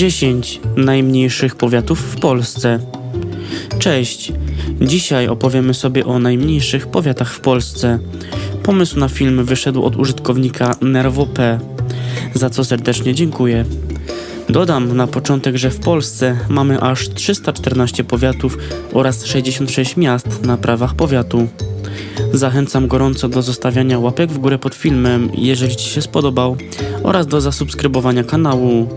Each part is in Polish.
10 najmniejszych powiatów w Polsce. Cześć! Dzisiaj opowiemy sobie o najmniejszych powiatach w Polsce. Pomysł na film wyszedł od użytkownika NerwoP, za co serdecznie dziękuję. Dodam na początek, że w Polsce mamy aż 314 powiatów oraz 66 miast na prawach powiatu. Zachęcam gorąco do zostawiania łapek w górę pod filmem, jeżeli Ci się spodobał, oraz do zasubskrybowania kanału.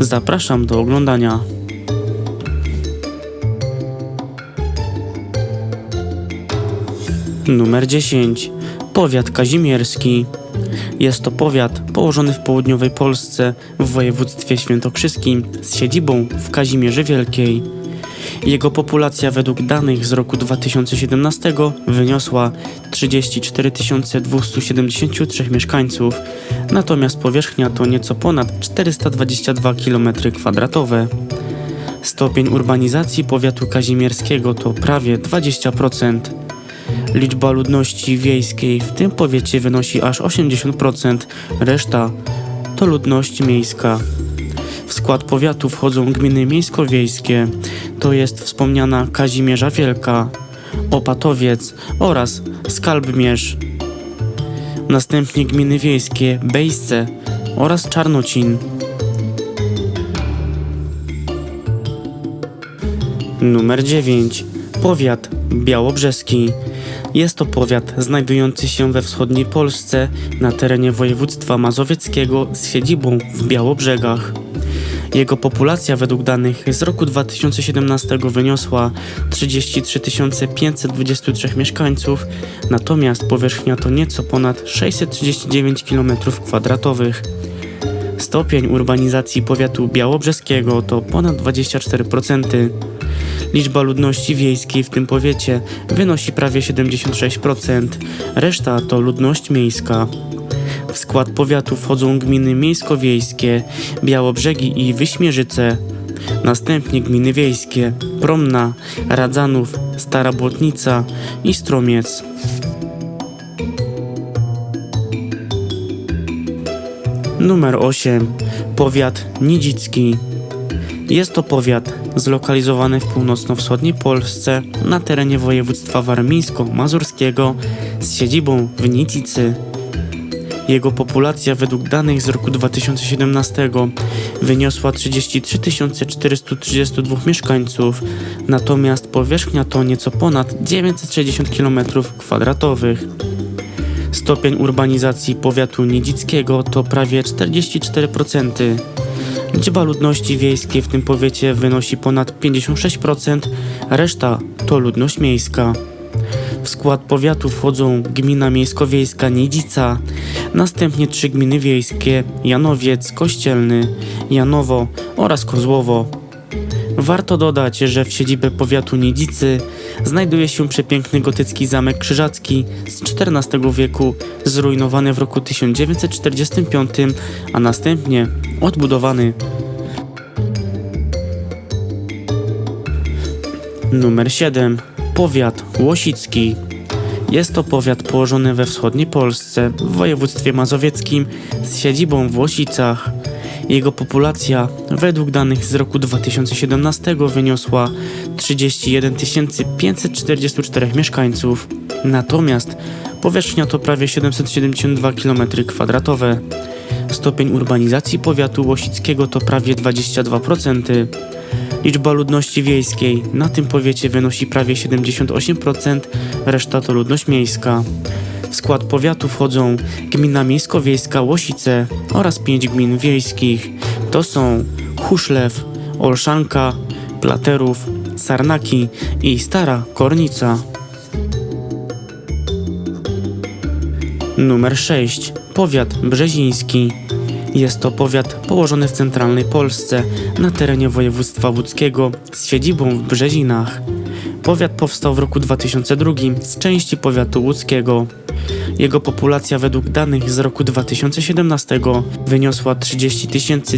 Zapraszam do oglądania. Numer 10. Powiat kazimierski. Jest to powiat położony w południowej Polsce w województwie świętokrzyskim z siedzibą w Kazimierze Wielkiej. Jego populacja według danych z roku 2017 wyniosła 34 273 mieszkańców, natomiast powierzchnia to nieco ponad 422 km2. Stopień urbanizacji powiatu kazimierskiego to prawie 20%. Liczba ludności wiejskiej w tym powiecie wynosi aż 80%, reszta to ludność miejska. W skład powiatu wchodzą gminy miejsko-wiejskie, to jest wspomniana Kazimierza Wielka, Opatowiec oraz Skalbmierz. Następnie gminy wiejskie Bejsce oraz Czarnocin. Numer 9. Powiat białobrzeski. Jest to powiat znajdujący się we wschodniej Polsce na terenie województwa mazowieckiego z siedzibą w Białobrzegach. Jego populacja według danych z roku 2017 wyniosła 33 523 mieszkańców, natomiast powierzchnia to nieco ponad 639 km2. Stopień urbanizacji powiatu białobrzeskiego to ponad 24%. Liczba ludności wiejskiej w tym powiecie wynosi prawie 76%, reszta to ludność miejska. W skład powiatu wchodzą gminy miejsko-wiejskie, Białobrzegi i Wyśmierzyce. Następnie gminy wiejskie, Promna, Radzanów, Stara Błotnica i Stromiec. Numer 8. Powiat Nidzicki. Jest to powiat zlokalizowany w północno-wschodniej Polsce na terenie województwa warmińsko-mazurskiego z siedzibą w Nidzicy. Jego populacja według danych z roku 2017 wyniosła 33 432 mieszkańców, natomiast powierzchnia to nieco ponad 960 km2. Stopień urbanizacji powiatu niedzickiego to prawie 44%. Liczba ludności wiejskiej w tym powiecie wynosi ponad 56%, reszta to ludność miejska. W skład powiatu wchodzą gmina miejsko-wiejska Niedzica, następnie trzy gminy wiejskie Janowiec, Kościelny, Janowo oraz Kozłowo. Warto dodać, że w siedzibie powiatu Niedzicy znajduje się przepiękny gotycki zamek krzyżacki z XIV wieku, zrujnowany w roku 1945, a następnie odbudowany. Numer 7. Powiat Łosicki. Jest to powiat położony we wschodniej Polsce, w województwie mazowieckim, z siedzibą w Łosicach. Jego populacja według danych z roku 2017 wyniosła 31 544 mieszkańców, natomiast powierzchnia to prawie 772 km2. Stopień urbanizacji powiatu łosickiego to prawie 22%. Liczba ludności wiejskiej na tym powiecie wynosi prawie 78%, reszta to ludność miejska. W skład powiatu wchodzą gmina miejsko-wiejska Łosice oraz pięć gmin wiejskich. To są Huszlew, Olszanka, Platerów, Sarnaki i Stara Kornica. Numer 6. Powiat Brzeziński. Jest to powiat położony w centralnej Polsce, na terenie województwa łódzkiego, z siedzibą w Brzezinach. Powiat powstał w roku 2002 z części powiatu łódzkiego. Jego populacja według danych z roku 2017 wyniosła 30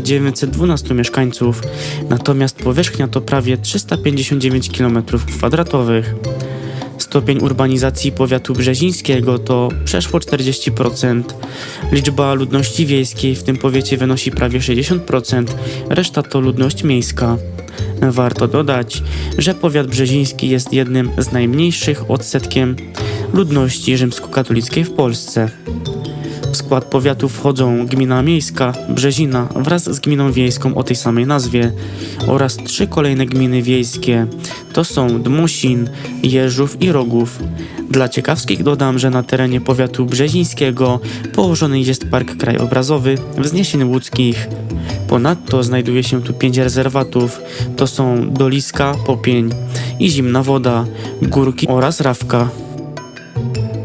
912 mieszkańców, natomiast powierzchnia to prawie 359 km2. Stopień urbanizacji powiatu brzezińskiego to przeszło 40%. Liczba ludności wiejskiej w tym powiecie wynosi prawie 60%, reszta to ludność miejska. Warto dodać, że powiat brzeziński jest jednym z najmniejszych odsetkiem ludności rzymskokatolickiej w Polsce. Skład powiatu wchodzą gmina miejska Brzezina wraz z gminą wiejską o tej samej nazwie oraz trzy kolejne gminy wiejskie. To są Dmusin, Jeżów i Rogów. Dla ciekawskich dodam, że na terenie powiatu brzezińskiego położony jest park krajobrazowy Wzniesień Łódzkich. Ponadto znajduje się tu pięć rezerwatów. To są Doliska, Popień i Zimna Woda, Górki oraz Rawka.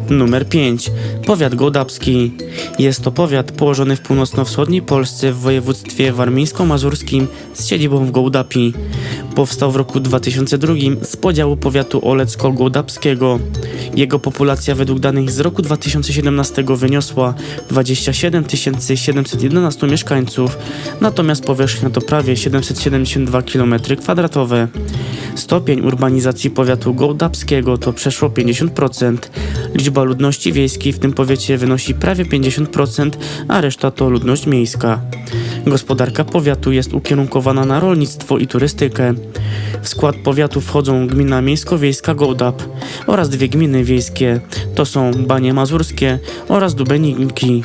Numer 5. Powiat Gołdapski. Jest to powiat położony w północno-wschodniej Polsce w województwie warmińsko-mazurskim z siedzibą w Gołdapi. Powstał w roku 2002 z podziału powiatu olecko-gołdapskiego. Jego populacja według danych z roku 2017 wyniosła 27 711 mieszkańców, natomiast powierzchnia to prawie 772 km2. Stopień urbanizacji powiatu gołdapskiego to przeszło 50%. Liczba ludności wiejskiej w tym powiecie wynosi prawie 50%, a reszta to ludność miejska. Gospodarka powiatu jest ukierunkowana na rolnictwo i turystykę. W skład powiatu wchodzą gmina miejsko-wiejska Gołdap oraz dwie gminy wiejskie, to są Banie Mazurskie oraz Dubeninki.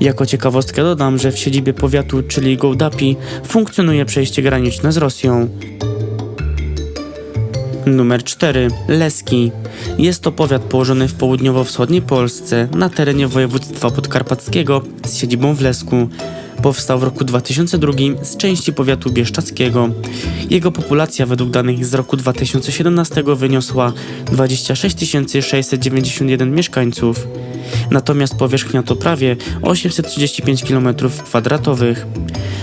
Jako ciekawostkę dodam, że w siedzibie powiatu, czyli Gołdapi, funkcjonuje przejście graniczne z Rosją. Numer 4. Leski. Jest to powiat położony w południowo-wschodniej Polsce, na terenie województwa podkarpackiego z siedzibą w Lesku. Powstał w roku 2002 z części powiatu bieszczackiego. Jego populacja według danych z roku 2017 wyniosła 26 691 mieszkańców. Natomiast powierzchnia to prawie 835 km2.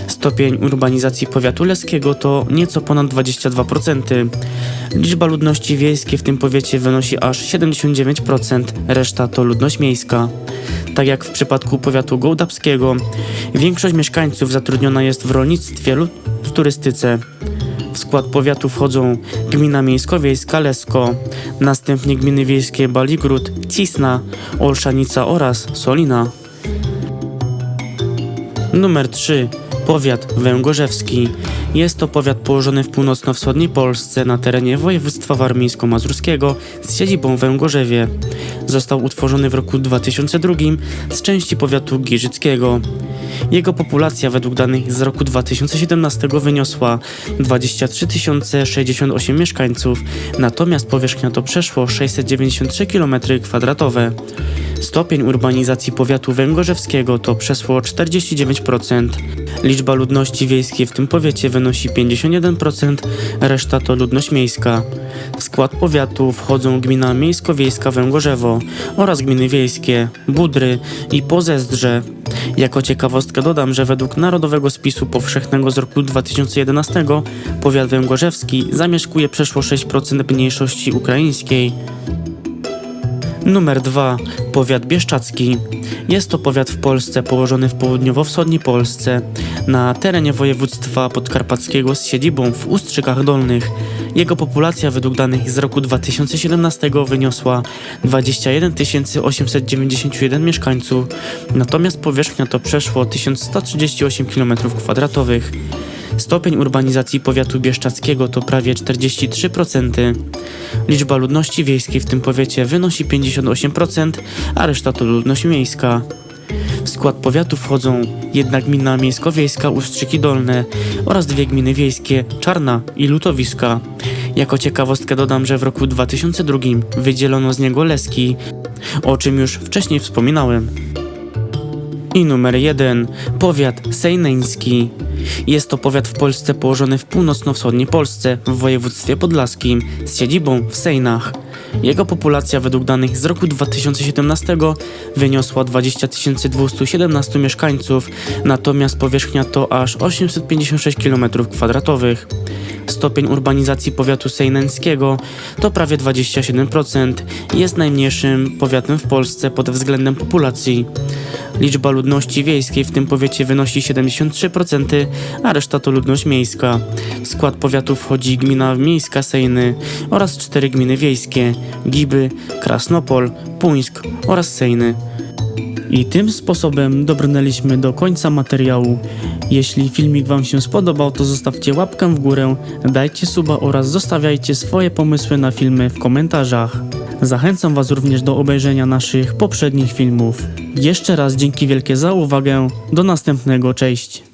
Stopień urbanizacji powiatu leskiego to nieco ponad 22%. Liczba ludności wiejskiej w tym powiecie wynosi aż 79%, reszta to ludność miejska. Tak jak w przypadku powiatu gołdapskiego, większość mieszkańców zatrudniona jest w rolnictwie lub turystyce. W skład powiatu wchodzą gmina miejsko-wiejska Lesko, następnie gminy wiejskie Baligród, Cisna, Olszanica oraz Solina. Numer 3. Powiat Węgorzewski. Jest to powiat położony w północno-wschodniej Polsce na terenie województwa warmińsko-mazurskiego z siedzibą w Węgorzewie. Został utworzony w roku 2002 z części powiatu giżyckiego. Jego populacja według danych z roku 2017 wyniosła 23 068 mieszkańców, natomiast powierzchnia to przeszło 693 km2. Stopień urbanizacji powiatu węgorzewskiego to przeszło 49%. Liczba ludności wiejskiej w tym powiecie wynosi 51%, reszta to ludność miejska. W skład powiatu wchodzą gmina miejsko-wiejska Węgorzewo oraz gminy wiejskie Budry i Pozezdrze. Jako ciekawostkę dodam, że według Narodowego Spisu Powszechnego z roku 2011 powiat węgorzewski zamieszkuje przeszło 6% mniejszości ukraińskiej. Numer 2. Powiat Bieszczacki. Jest to powiat w Polsce położony w południowo-wschodniej Polsce, na terenie województwa podkarpackiego z siedzibą w Ustrzykach Dolnych. Jego populacja według danych z roku 2017 wyniosła 21 891 mieszkańców, natomiast powierzchnia to przeszło 1138 km2. Stopień urbanizacji powiatu bieszczackiego to prawie 43%. Liczba ludności wiejskiej w tym powiecie wynosi 58%, a reszta to ludność miejska. W skład powiatu wchodzą jedna gmina miejsko-wiejska Ustrzyki Dolne oraz dwie gminy wiejskie Czarna i Lutowiska. Jako ciekawostkę dodam, że w roku 2002 wydzielono z niego Leski, o czym już wcześniej wspominałem. I numer 1. Powiat sejneński. Jest to powiat w Polsce położony w północno-wschodniej Polsce, w województwie podlaskim, z siedzibą w Sejnach. Jego populacja według danych z roku 2017 wyniosła 20 217 mieszkańców, natomiast powierzchnia to aż 856 km2. Stopień urbanizacji powiatu sejneńskiego to prawie 27%. Jest najmniejszym powiatem w Polsce pod względem populacji. Liczba ludności wiejskiej w tym powiecie wynosi 73%, a reszta to ludność miejska. W skład powiatu wchodzi gmina miejska Sejny oraz cztery gminy wiejskie. Giby, Krasnopol, Puńsk oraz Sejny. I tym sposobem dobrnęliśmy do końca materiału. Jeśli filmik Wam się spodobał, to zostawcie łapkę w górę, dajcie suba oraz zostawiajcie swoje pomysły na filmy w komentarzach. Zachęcam Was również do obejrzenia naszych poprzednich filmów. Jeszcze raz dzięki wielkie za uwagę. Do następnego, cześć.